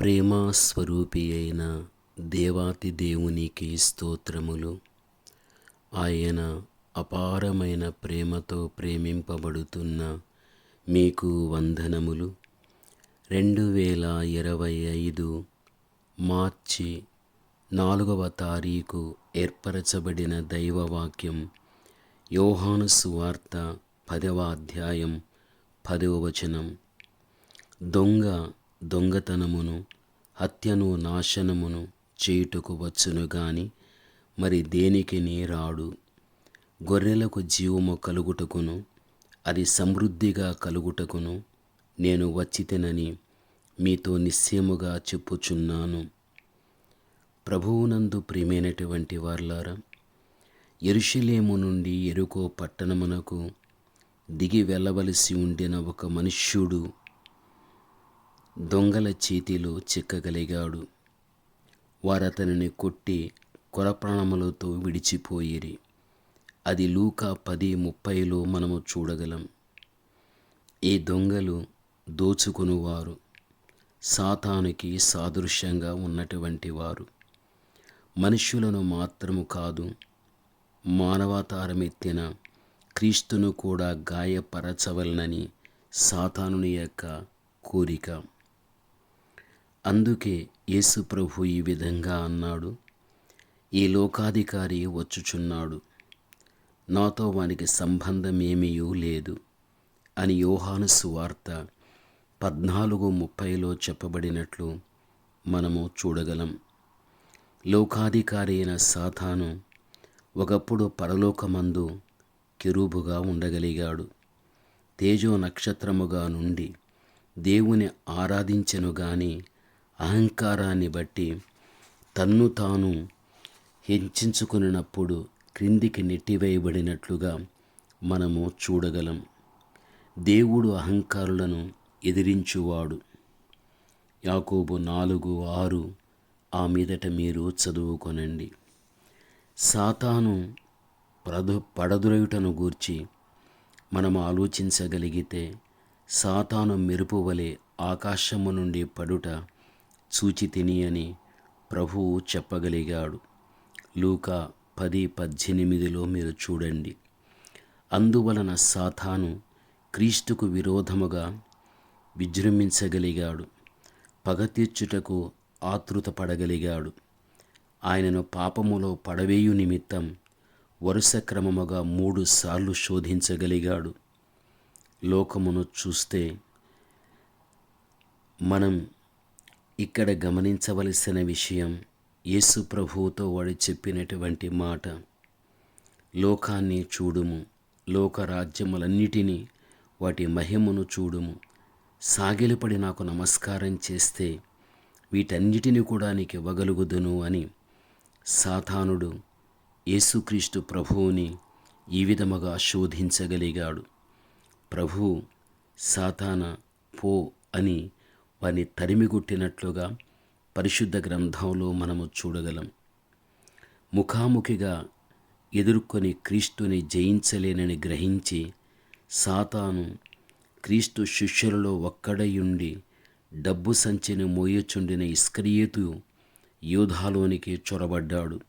ప్రేమ స్వరూపి అయిన దేవాతి దేవునికి స్తోత్రములు. ఆయన అపారమైన ప్రేమతో ప్రేమింపబడుతున్న మీకు వందనములు. రెండు వేల ఇరవై ఐదు మార్చి నాలుగవ తారీఖు ఏర్పరచబడిన దైవవాక్యం యోహాను సువార్త పదవ అధ్యాయం పదవ వచనం. దొంగ దొంగతనమును హత్యను నాశనమును చేయుటకు వచ్చును గాని మరి దేనికిని రాడు గొర్రెలకు జీవము కలుగుటకును అది సమృద్ధిగా కలుగుటకును నేను వచ్చితేనని మీతో నిశ్చయముగా చెప్పుచున్నాను. ప్రభువునందు ప్రియమైనటువంటి వార్లారా ఎరుషలేము నుండి ఎరుకో పట్టణమునకు దిగి వెళ్ళవలసి ఉండిన ఒక మనుష్యుడు దొంగల చేతిలో చిక్కగలిగాడు. వారతనిని కొట్టి కొరప్రాణములతో విడిచిపోయిరి. అది లూకా పది ముప్పైలో మనము చూడగలం. ఈ దొంగలు దోచుకునివారు. సాతానుకి సాదృశ్యంగా ఉన్నటువంటి వారు. మనుష్యులను మాత్రము కాదు మానవతారమెత్తిన క్రీస్తును కూడా గాయపరచవలనని సాతానుని యొక్క కోరిక. అందుకే యేసు ప్రభు ఈ విధంగా అన్నాడు. ఈ లోకాధికారి వచ్చుచున్నాడు. నాతో వానికి సంబంధమేమీ లేదు అని యోహాను సువార్త పద్నాలుగు ముప్పైలో చెప్పబడినట్లు మనము చూడగలం. లోకాధికారి అయిన సాతాను ఒకప్పుడు పరలోకమందు కిరూబుగా ఉండగలిగాడు. తేజో నక్షత్రముగా నుండి దేవుని ఆరాధించెను గాని అహంకారాన్ని బట్టి తన్ను తాను హెచ్చించుకున్నప్పుడు క్రిందికి నెట్టివేయబడినట్లుగా మనము చూడగలం. దేవుడు అహంకారులను ఎదిరించువాడు. యాకోబు నాలుగు ఆరు ఆ మీదట మీరు చదువుకొనండి. సాతాను ప్రదు పడదురయుటను గూర్చి మనం ఆలోచించగలిగితే సాతాను మెరుపు వలె ఆకాశము నుండి పడుట చూచి తిని అని ప్రభువు చెప్పగలిగాడు. లూకా పది పద్దెనిమిదిలో మీరు చూడండి. అందువలన సాతాను క్రీస్తుకు విరోధముగా విజృంభించగలిగాడు. పగ తీర్చుటకు ఆతృతపడగలిగాడు ఆయనను పాపములో పడవేయు నిమిత్తం వరుస క్రమముగా మూడు సార్లు శోధించగలిగాడు. లోకమును చూస్తే మనం ఇక్కడ గమనించవలసిన విషయం యేసు ప్రభువుతో వాడు చెప్పినటువంటి మాట. లోకాన్ని చూడుము లోకరాజ్యములన్నిటినీ వాటి మహిమను చూడుము. సాగిలపడి నాకు నమస్కారం చేస్తే వీటన్నిటిని కూడా నీకు ఇవ్వగలుగుదును అని సాతానుడు యేసుక్రీస్తు ప్రభువుని ఈ విధముగా శోధించగలిగాడు. ప్రభు సాతాన పో అని వారిని తరిమిగుట్టినట్లుగా పరిశుద్ధ గ్రంథంలో మనము చూడగలం. ముఖాముఖిగా ఎదుర్కొని క్రీస్తుని జయించలేనని గ్రహించి సాతాను క్రీస్తు శిష్యులలో ఒక్కడయుండి డబ్బు సంచిని మోయచుండిన ఇస్కరియేతు యూధాలోనికి చొరబడ్డాడు.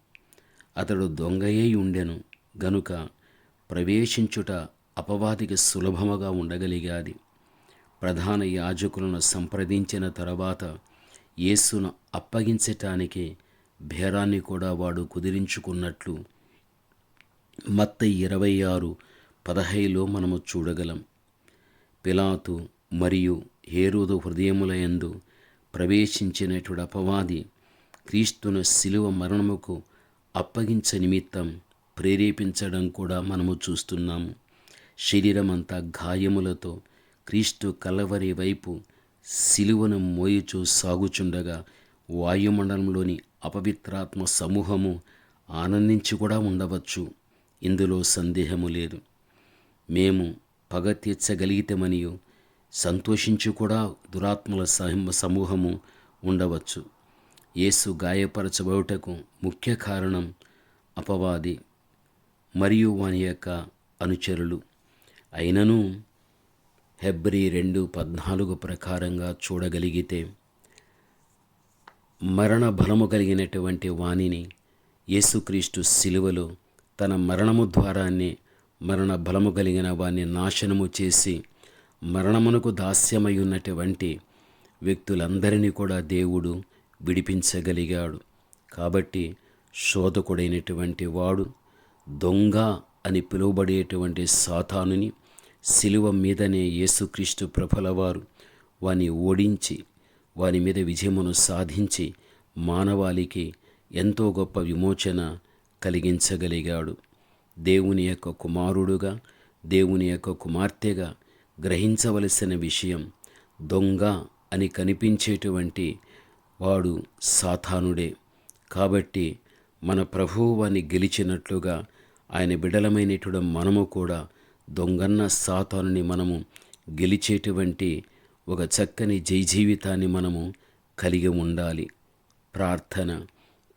అతడు దొంగయే ఉండెను గనుక ప్రవేశించుట అపవాదికి సులభముగా ఉండగలిగాది. ప్రధాన యాజకులను సంప్రదించిన తర్వాత యేసును అప్పగించటానికి భేరాన్ని కూడా వాడు కుదిరించుకున్నట్లు మత్త ఇరవై ఆరు పదహైలో మనము చూడగలం. పిలాతు మరియు హేరోదు హృదయములయందు ప్రవేశించినటువంటి అపవాది క్రీస్తును శిలువ మరణముకు అప్పగించ నిమిత్తం ప్రేరేపించడం కూడా మనము చూస్తున్నాము. శరీరమంతా గాయములతో క్రీస్తు కలవరి వైపు శిలువను మోయుచూ సాగుచుండగా వాయుమండలంలోని అపవిత్రాత్మ సమూహము ఆనందించి కూడా ఉండవచ్చు. ఇందులో సందేహము లేదు. మేము పగ తీర్చగలిగితమనియు సంతోషించి కూడా దురాత్మల సమూహము ఉండవచ్చు. యేసు గాయపరచబడుటకు ముఖ్య కారణం అపవాది మరియు వాని యొక్క అనుచరులు. అయినను హెబ్రి రెండు పద్నాలుగు ప్రకారంగా చూడగలిగితే మరణ బలము కలిగినటువంటి వాణిని యేసుక్రీస్తు శిలువలో తన మరణము ద్వారానే మరణ బలము కలిగిన వాణ్ణి నాశనము చేసి మరణమునకు దాస్యమై ఉన్నటువంటి వ్యక్తులందరినీ కూడా దేవుడు విడిపించగలిగాడు. కాబట్టి శోధకుడైనటువంటి వాడు దొంగ అని పిలువబడేటువంటి సాతానుని శిలువ మీదనే యేసుక్రీస్తు ప్రభలవారు వాని ఓడించి వాని మీద విజయమును సాధించి మానవాళికి ఎంతో గొప్ప విమోచన కలిగించగలిగాడు. దేవుని యొక్క కుమారుడుగా దేవుని యొక్క కుమార్తెగా గ్రహించవలసిన విషయం దొంగ అని కనిపించేటువంటి వాడు సాతానుడే. కాబట్టి మన ప్రభువు వాని గెలిచినట్లుగా ఆయన బిడలమైనటువంటి మనము కూడా దొంగన్న సాతానుని మనము గెలిచేటువంటి ఒక చక్కని జై జీవితాన్ని మనము కలిగి ఉండాలి. ప్రార్థన.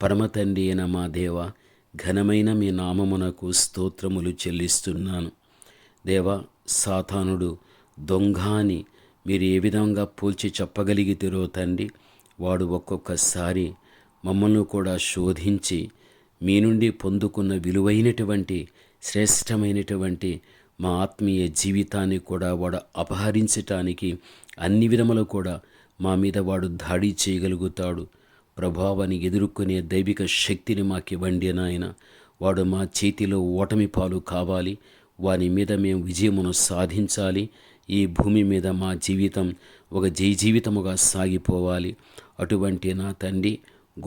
పరమతండి అయిన మా దేవ ఘనమైన మీ నామమునకు స్తోత్రములు చెల్లిస్తున్నాను. దేవ సాతానుడు దొంగ అని మీరు ఏ విధంగా పోల్చి చెప్పగలిగితేరో తండ్రి వాడు ఒక్కొక్కసారి మమ్మల్ని కూడా శోధించి మీ నుండి పొందుకున్న విలువైనటువంటి శ్రేష్టమైనటువంటి మా ఆత్మీయ జీవితాన్ని కూడా వాడు అపహరించటానికి అన్ని విధములు కూడా మా మీద వాడు దాడి చేయగలుగుతాడు. ప్రభావాన్ని ఎదుర్కొనే దైవిక శక్తిని మాకివ్వండి నాయన. వాడు మా చేతిలో ఓటమి పాలు కావాలి. వాని మీద మేము విజయమును సాధించాలి. ఈ భూమి మీద మా జీవితం ఒక జై జీవితముగా సాగిపోవాలి. అటువంటి నా తండ్రి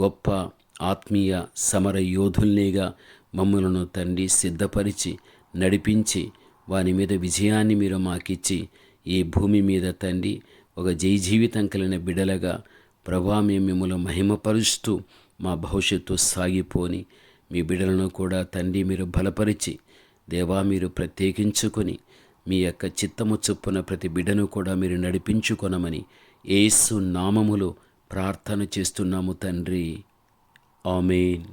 గొప్ప ఆత్మీయ సమర యోధుల్నిగా మమ్మలను తండ్రి సిద్ధపరిచి నడిపించి వాని మీద విజయాన్ని మీరు మాకిచ్చి ఈ భూమి మీద తండ్రి ఒక జై జీవితం కలిగిన బిడలగా ప్రభా మేము మిమ్మల్ని మహిమపరుస్తూ మా భవిష్యత్తు సాగిపోని మీ బిడలను కూడా తండ్రి మీరు బలపరిచి దేవా మీరు ప్రత్యేకించుకొని మీ యొక్క చిత్తము చొప్పున ప్రతి బిడ్డను కూడా మీరు నడిపించుకొనమని ఏసు నామములో ప్రార్థన చేస్తున్నాము తండ్రి. ఆమెన్.